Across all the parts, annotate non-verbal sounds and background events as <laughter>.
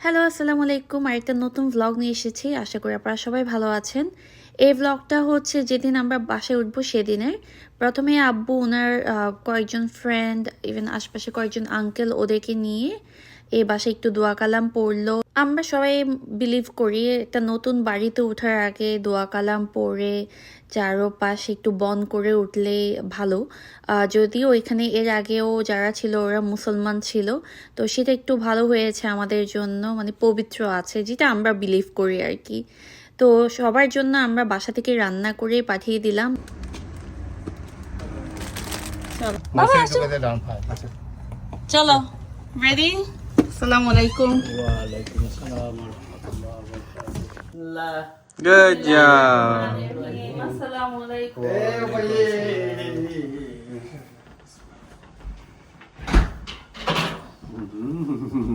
Hello আসসালামু আলাইকুম। আরেকটা নতুন ভ্লগ নিয়ে এসেছি। আশা করি আপনারা সবাই ভালো আছেন। এই ব্লগটা হচ্ছে যেদিন আমরা বাসায় উঠবো সেদিনের। প্রথমে আব্বু ওনার কয়েকজন ফ্রেন্ড ইভেন আশপাশে কয়েকজন আঙ্কেল ওদেরকে নিয়ে এই বাসায় একটু দোয়া কালাম পড়ল। আমরা সবাই বিলিভ করি, একটা নতুন বাড়িতে ওঠার আগে দোয়া কালাম পড়ে, চারোপাশে একটু বন করে উঠলে ভালো। যদিও এখানে এর আগেও যারা ছিল ওরা মুসলমান ছিল, তো সেটা একটু ভালো হয়েছে আমাদের জন্য মানে পবিত্র আছে, যেটা আমরা বিলিভ করি আর কি। তো সবার জন্য আমরা বাসা থেকে রান্না করে পাঠিয়ে দিলাম। চলো। রেডি সালাম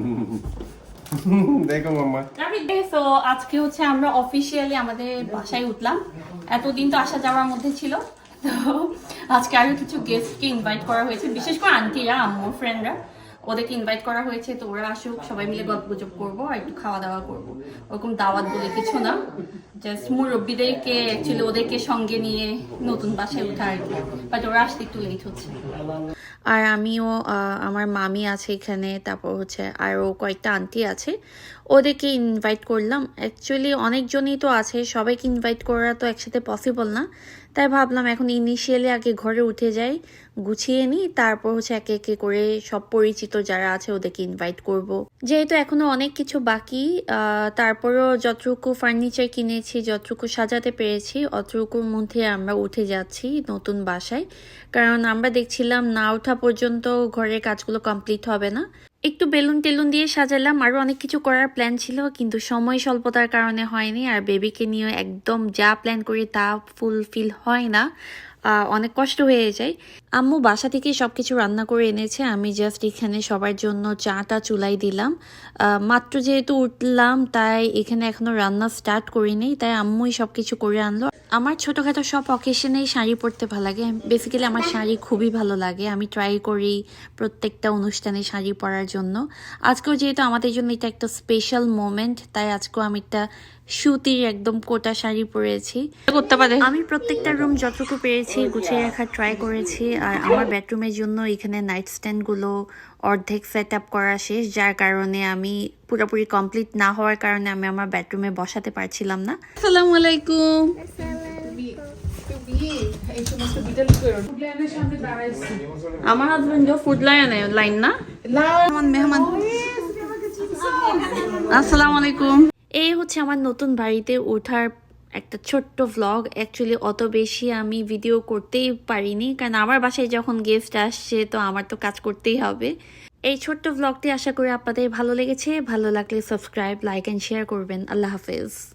<laughs> <laughs> দেখো মাম্মা। সো আজকে হচ্ছে আমরা অফিসিয়ালি আমাদের বাসায় উঠলাম। এতদিন তো আসা যাওয়ার মধ্যে ছিল। তো আজকে আরও কিছু গেস্টকে ইনভাইট করা হয়েছে। বিশেষ করে আন্টিরা আম্মুর ফ্রেন্ডরা ওদেরকে ইনভাইট করা হয়েছে। তো ওরা আসুক, সবাই মিলে গল্প গুজব করব আর একটু খাওয়া দাওয়া করব। ওরকম দাওয়াত বলে কিছু না। জাস্ট মুরব্বীদেরকে অ্যাকচুয়ালি ওদেরকে সঙ্গে নিয়ে নতুন বাসায় ওঠা আর কি। বাট ওরা আসতে একটু লেট হচ্ছে। আর আমিও আমার মামি আছে এখানে, তারপর হচ্ছে আরও কয়েকটা আন্টি আছে। ওদেরকে ইনভাইট করলাম। অ্যাকচুয়ালি অনেকজনই তো আছে, সবাইকে ইনভাইট করা তো একসাথে পসিবল না। তাই ভাবলাম এখন ইনিশিয়ালি আগে ঘরে উঠে যাই, গুছিয়ে নিই, তারপর হচ্ছে একে একে করে সব পরিচিত যারা আছে ওদেরকে ইনভাইট করব। যেহেতু এখনও অনেক কিছু বাকি তারপরও যতটুকু ফার্নিচার কিনেছি, যতটুকু সাজাতে পেরেছি, অতটুকুর মধ্যে আমরা উঠে যাচ্ছি নতুন বাসায় কারণ আমরা দেখছিলাম না ওঠা পর্যন্ত ঘরের কাজগুলো কমপ্লিট হবে না একটু বেলুন টেলুন দিয়ে সাজালাম। আরও অনেক কিছু করার প্ল্যান ছিল, কিন্তু সময় স্বল্পতার কারণে হয়নি। আর বেবিকে নিয়ে একদম যা প্ল্যান করি তা ফুলফিল হয় না। অনেক কষ্ট হয়ে যায়। আম্মু বাসা থেকে সবকিছু রান্না করে এনেছে। আমি জাস্ট এখানে সবার জন্য চাটা চুলাই দিলাম। মাত্র যেহেতু উঠলাম তাই এখানে এখনও রান্না স্টার্ট করিনি তাই আম্মুই সবকিছু করে আনলো। আমার ছোটখাটো সব অকেশনেই শাড়ি পরতে ভালো লাগে। বেসিক্যালি আমার শাড়ি খুবই ভালো লাগে। আমি ট্রাই করি প্রত্যেকটা অনুষ্ঠানে শাড়ি পরার জন্য। আজকেও যেহেতু আমাদের জন্য এটা একটা স্পেশাল মোমেন্ট তাই আজকেও আমি একটা সুতির একদম কোটা শাড়ি পরেছি। করতে পারে। আমি প্রত্যেকটা রুম যতটুকু পেরেছি গুছিয়ে রাখার ট্রাই করেছি। আর আমার বেডরুমের জন্য এখানে নাইট স্ট্যান্ডগুলো অর্ধেক সেট আপ করা শেষ যার কারণে আমি পুরোপুরি কমপ্লিট না হওয়ার কারণে আমি আমার বেডরুমে বসাতে পারছিলাম না। আসসালামু আলাইকুম। আমার হাজবেন্ড ফুড লাইনে লাইন না? মেহমান। আসসালামু আলাইকুম। এই হচ্ছে আমার নতুন বাড়িতে ওঠার একটা ছোট্ট ভ্লগ অ্যাকচুয়ালি অত বেশি আমি ভিডিও করতেই পারিনি। কারণ আমার বাসায় যখন গেস্ট আসছে, তো আমার তো কাজ করতেই হবে। এই ছোট্ট ভ্লগটি আশা করি আপনাদের ভালো লেগেছে। ভালো লাগলে সাবস্ক্রাইব লাইক অ্যান্ড শেয়ার করবেন। আল্লাহ হাফেজ।